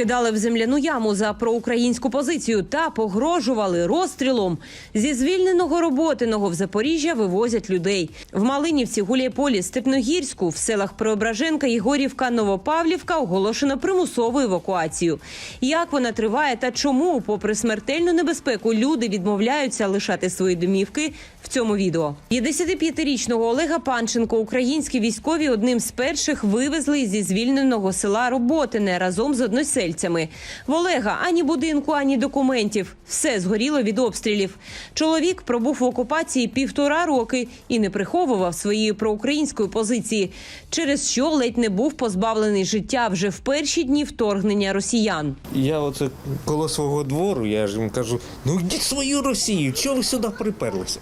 Кидали в земляну яму за проукраїнську позицію та погрожували розстрілом. Зі звільненого роботиного в Запоріжжя вивозять людей. В Малинівці, Гуляйполі, Степногірську, в селах Преображенка, Єгорівка, Новопавлівка оголошено примусову евакуацію. Як вона триває та чому, попри смертельну небезпеку, люди відмовляються лишати свої домівки в цьому відео. 55-річного Олега Панченко українські військові одним з перших вивезли зі звільненого села Роботине разом з односельцями. В Олега ані будинку, ані документів. Все згоріло від обстрілів. Чоловік пробув в окупації півтора роки і не приховував своєї проукраїнської позиції, через що ледь не був позбавлений життя вже в перші дні вторгнення росіян. Я оце коло свого двору, я ж їм кажу, ну йдіть свою Росію, чого ви сюди приперлися?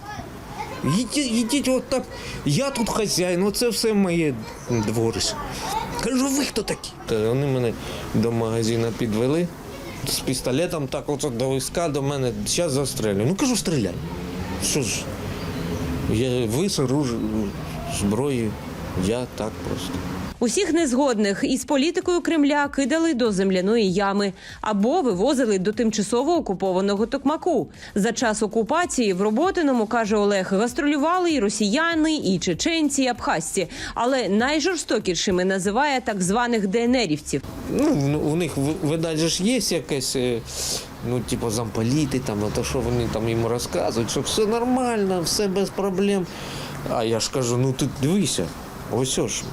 Їдіть от так, я тут хазяїн, оце все моє дворище. Кажу, ви хто такі? Вони мене до магазину підвели з пістолетом, так от до війська до мене, зараз застрелю. Ну кажу, стріляй. Що ж? Я вис зброю, я так просто. Усіх незгодних із політикою Кремля кидали до земляної ями або вивозили до тимчасово окупованого Токмаку. За час окупації в Роботиному, каже Олег, гастролювали і росіяни, і чеченці, і абхазці. Але найжорстокішими називає так званих ДНРівців. Ну, у них, видать, ж є якесь, е, ну, типу, замполіти, там, а то, що вони там йому розказують, що все нормально, все без проблем. А я ж кажу, ну ти дивися, ось ж,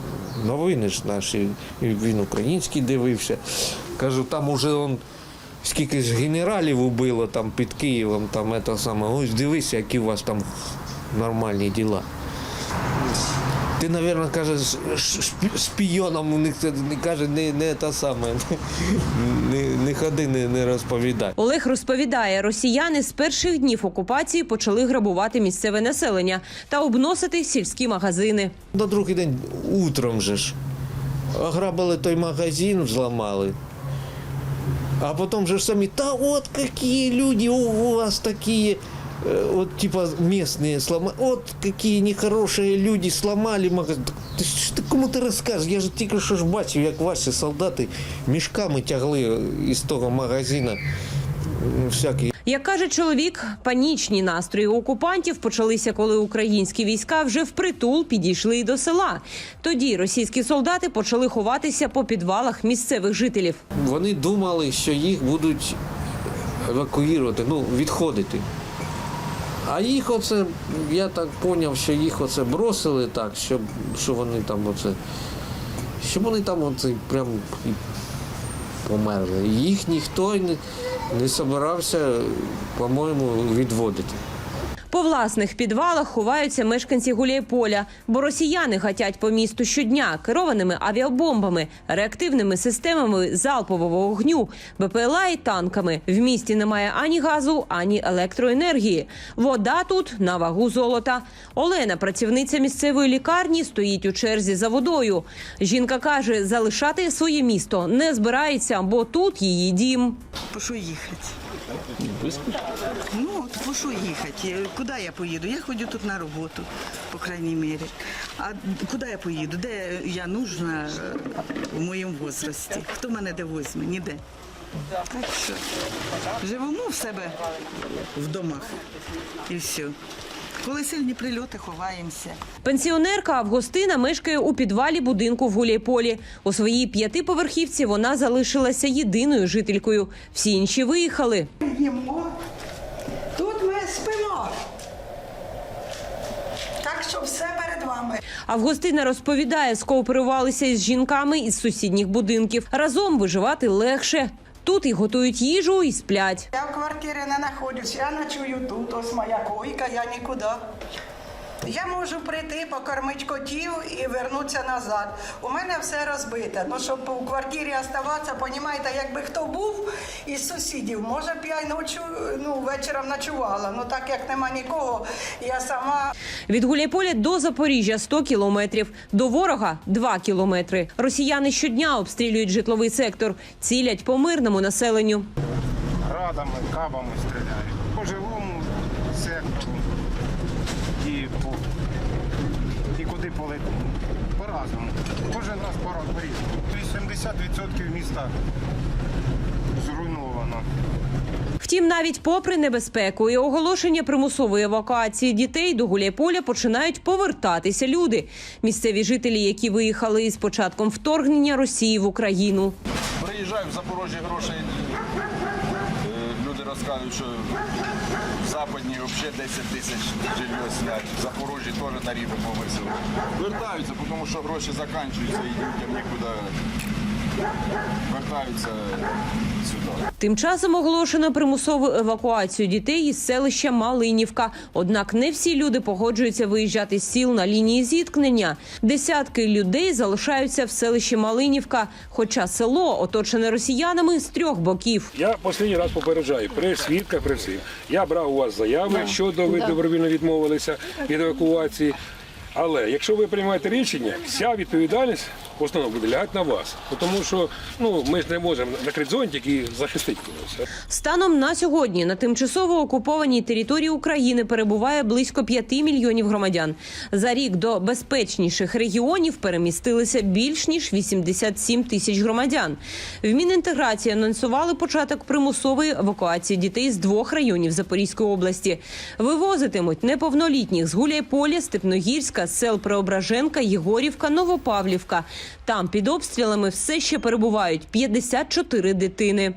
новини ж наші, він український дивився. Кажу, там уже он, скільки ж генералів убило там під Києвом, там це саме, ось дивися, які у вас там нормальні діла. Ти, мабуть, кажеш, ш- шпі- шпійоном у них каже, не, не те саме. Ходи, не, не розповідай. Олег розповідає, росіяни з перших днів окупації почали грабувати місцеве населення та обносити сільські магазини. На другий день утром же ж ограбили той магазин, взламали. А потім же ж самі, та от які люди у вас такі, е, от типа местные сломали, от які нехороші люди сломали магазин. Ж ти кому ти розказуєш? Я ж тільки що ж бачив, як ваші солдати мішками тягли із того магазину м, всякі Як каже чоловік, панічні настрої окупантів почалися, коли українські війська вже впритул підійшли і до села. Тоді російські солдати почали ховатися по підвалах місцевих жителів. Вони думали, що їх будуть евакуювати, ну, відходити. А їх оце, я так зрозумів, що їх оце бросили так, щоб, що вони там оце, щоб вони там оце прям і померли. Їх ніхто не, не собирався, по-моєму, відводити. По власних підвалах ховаються мешканці Гуляйполя, бо росіяни гатять по місту щодня керованими авіабомбами, реактивними системами залпового вогню, БПЛА і танками. В місті немає ані газу, ані електроенергії. Вода тут на вагу золота. Олена, працівниця місцевої лікарні, стоїть у черзі за водою. Жінка каже, залишати своє місто не збирається, бо тут її дім. По що їхати? Ну, от по що їхати? Куди я поїду? Я ходжу тут на роботу, по крайній мірі. А куди я поїду? Де я нужна е, в моєму возрасті? Хто мене де возьме? Ніде. Так що живемо в себе в домах і все. Коли сильні прильоти, ховаємося. Пенсіонерка Августина мешкає у підвалі будинку в Гуляйполі. У своїй п'ятиповерхівці вона залишилася єдиною жителькою. Всі інші виїхали. їмо. Тут ми спимо. Так що все перед вами. Августина розповідає, скооперувалися із жінками із сусідніх будинків. Разом виживати легше. Тут і готують їжу, і сплять. Я в квартирі не знаходжусь, я ночую тут, ось моя койка, я нікуди. Я можу прийти, покормити котів і вернутися назад. У мене все розбите. Ну, щоб у квартирі оставатися, понімаєте, якби хто був із сусідів, може б я й ночу, ну, вечором ночувала. Ну так як нема нікого, я сама Від Гуляйполя до Запоріжжя 100 кілометрів, до ворога 2 кілометри. Росіяни щодня обстрілюють житловий сектор, цілять по мирному населенню. градами, кабами стріляють. По коли по-разному. Кожен раз по-різному. Тобто 70% міста зруйновано. Втім, навіть попри небезпеку і оголошення примусової евакуації дітей до Гуляйполя починають повертатися люди. Місцеві жителі, які виїхали із початком вторгнення Росії в Україну. Приїжджаю в Запорожжя грошей розказують, що в Западній взагалі 10 тисяч жилье снять. В Запорожжі теж тарифи повисили. Вертаються, тому що гроші закінчуються і людям нікуди вертаються сюди. Тим часом оголошено примусову евакуацію дітей із селища Малинівка. Однак не всі люди погоджуються виїжджати з сіл на лінії зіткнення. Десятки людей залишаються в селищі Малинівка, хоча село оточене росіянами з трьох боків. Я останній раз попереджаю при свідках, при всіх. Я брав у вас заяви щодо ви добровільно відмовилися від евакуації. Але якщо ви приймаєте рішення, вся відповідальність в буде лягати на вас. Тому що ну ми ж не можемо накрити зонтик і захистити когось. Станом на сьогодні на тимчасово окупованій території України перебуває близько 5 мільйонів громадян. За рік до безпечніших регіонів перемістилися більш ніж 87 тисяч громадян. В Мінінтеграції анонсували початок примусової евакуації дітей з двох районів Запорізької області. Вивозитимуть неповнолітніх з Гуляйполя, Степногірська, сел Преображенка, Єгорівка, Новопавлівка. Там під обстрілами все ще перебувають 54 дитини.